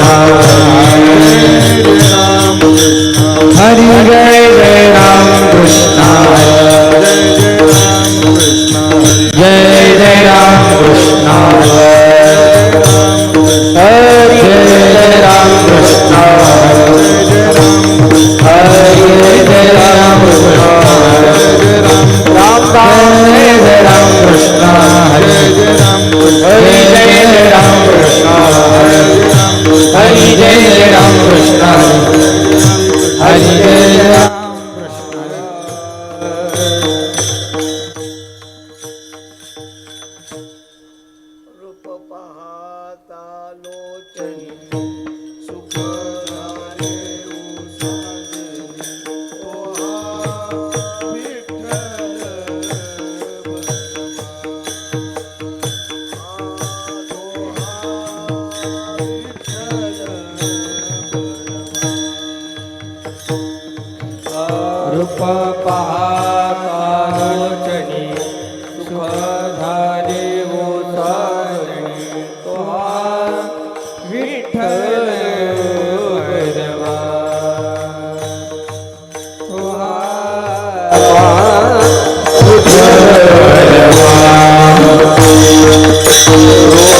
Allah सुख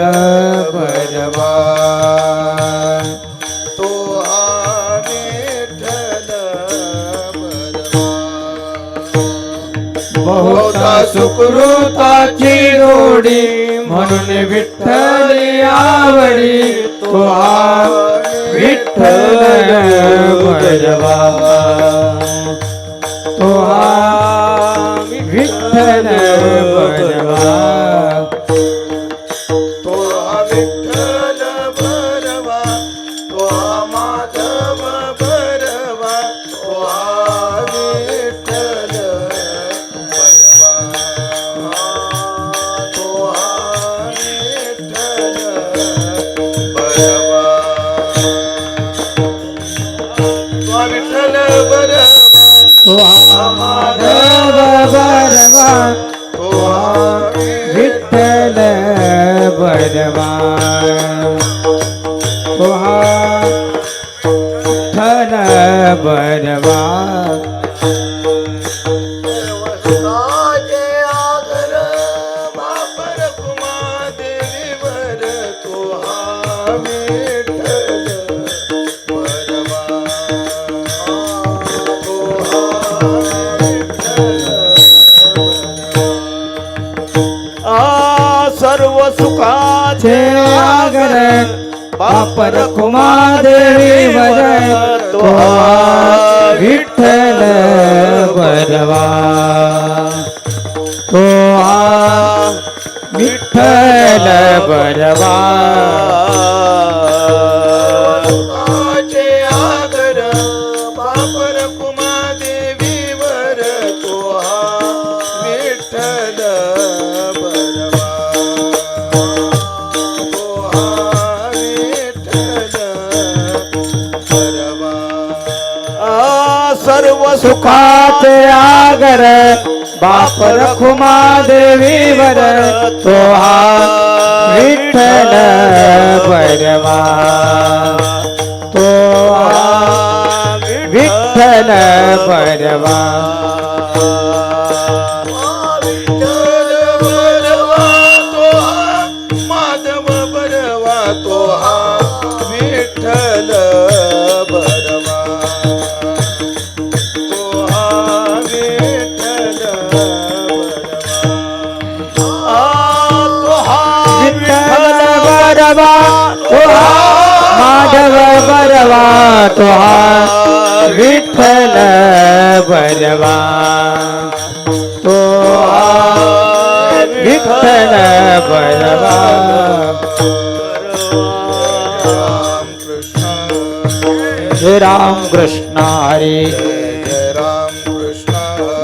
भरवा तो हा विठ्ठल बलवा. बहुता सुकृताची जोडी म्हणून विठ्ठल आवडी परवा. आ सर्व सुखाचे आगर बापर कुमादेवी तो विठ्ठल बलवा तो विठ्ठल बलवा बापर सुखाचे आगर बाप रखुमा देवी वर तो हा विठ्ठल भरवा तो हा विठ्ठल भरवा बरवा तो हा माधव बरवा तो हा विठ्ठल बरवा। तो हा विठ्ठल बरवा। राम कृष्ण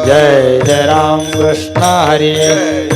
जय राम कृष्ण हरी।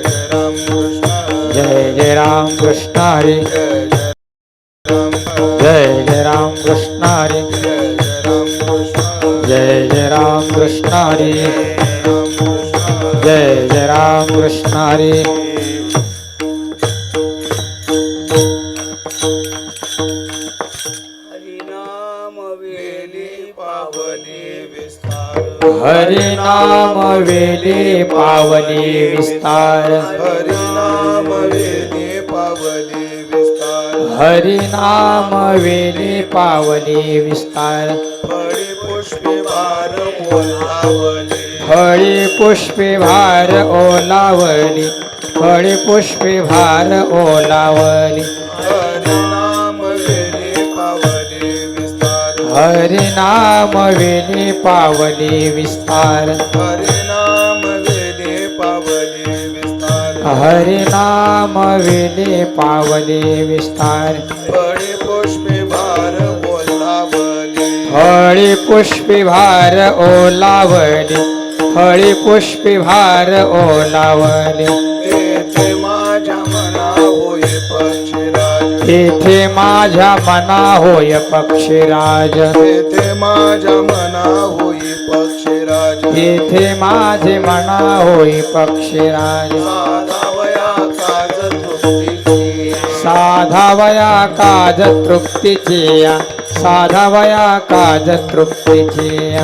राम कृष्ण हरी जय जय राम कृष्ण हरी जय जय राम कृष्ण हरी जय जय राम कृष्ण हरी हरी नाम वेली पावली विस्तार विस्तार। हरी नाम वेली पावली विस्तार। फळी पुष्पे भार ओलावली। फळी पुष्पे भार ओलावली। हरी नाम वेली पावली विस्तार। हरिनाम हरी नाम विने पावने विस्तार। हरि पुष्पे भार ओलावली हरि पुष्प भार ओलावली हरि पुष्प भार ओलावली तेथे माझ्या मना होय पक्षीराज. तेथे माझ्या मना होई पक्षीराज. तेथे माझे मना होय पक्षीराज. साधावया काज तृप्तीची. साधावया काज तृप्तीची. साधावया काज तृप्तीची.